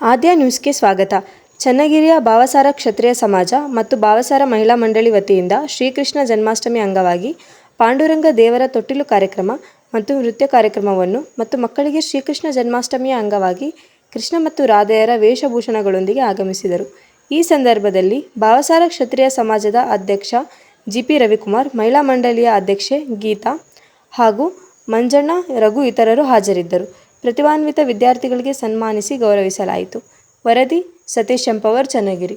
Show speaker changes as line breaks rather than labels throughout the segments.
ಆದ್ಯ ನ್ಯೂಸ್ಗೆ ಸ್ವಾಗತ. ಚನ್ನಗಿರಿಯ ಭಾವಸಾರ ಕ್ಷತ್ರಿಯ ಸಮಾಜ ಮತ್ತು ಭಾವಸಾರ ಮಹಿಳಾ ಮಂಡಳಿ ವತಿಯಿಂದ ಶ್ರೀಕೃಷ್ಣ ಜನ್ಮಾಷ್ಟಮಿ ಅಂಗವಾಗಿ ಪಾಂಡುರಂಗ ದೇವರ ತೊಟ್ಟಿಲು ಕಾರ್ಯಕ್ರಮ ಮತ್ತು ನೃತ್ಯ ಕಾರ್ಯಕ್ರಮವನ್ನು ಮತ್ತು ಮಕ್ಕಳಿಗೆ ಶ್ರೀಕೃಷ್ಣ ಜನ್ಮಾಷ್ಟಮಿಯ ಅಂಗವಾಗಿ ಕೃಷ್ಣ ಮತ್ತು ರಾಧೆಯರ ವೇಷಭೂಷಣಗಳೊಂದಿಗೆ ಆಗಮಿಸಿದರು. ಈ ಸಂದರ್ಭದಲ್ಲಿ ಭಾವಸಾರ ಕ್ಷತ್ರಿಯ ಸಮಾಜದ ಅಧ್ಯಕ್ಷ ಜಿ ಪಿ ರವಿಕುಮಾರ್, ಮಹಿಳಾ ಮಂಡಳಿಯ ಅಧ್ಯಕ್ಷೆ ಗೀತಾ ಹಾಗೂ ಮಂಜಣ್ಣ ರಘು ಇತರರು ಹಾಜರಿದ್ದರು. ಪ್ರತಿಭಾನ್ವಿತ ವಿದ್ಯಾರ್ಥಿಗಳಿಗೆ ಸನ್ಮಾನಿಸಿ ಗೌರವಿಸಲಾಯಿತು. ವರದಿ ಸತೀಶ್ ಎಂಪವರ್ ಚನ್ನಗಿರಿ.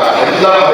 Bravo,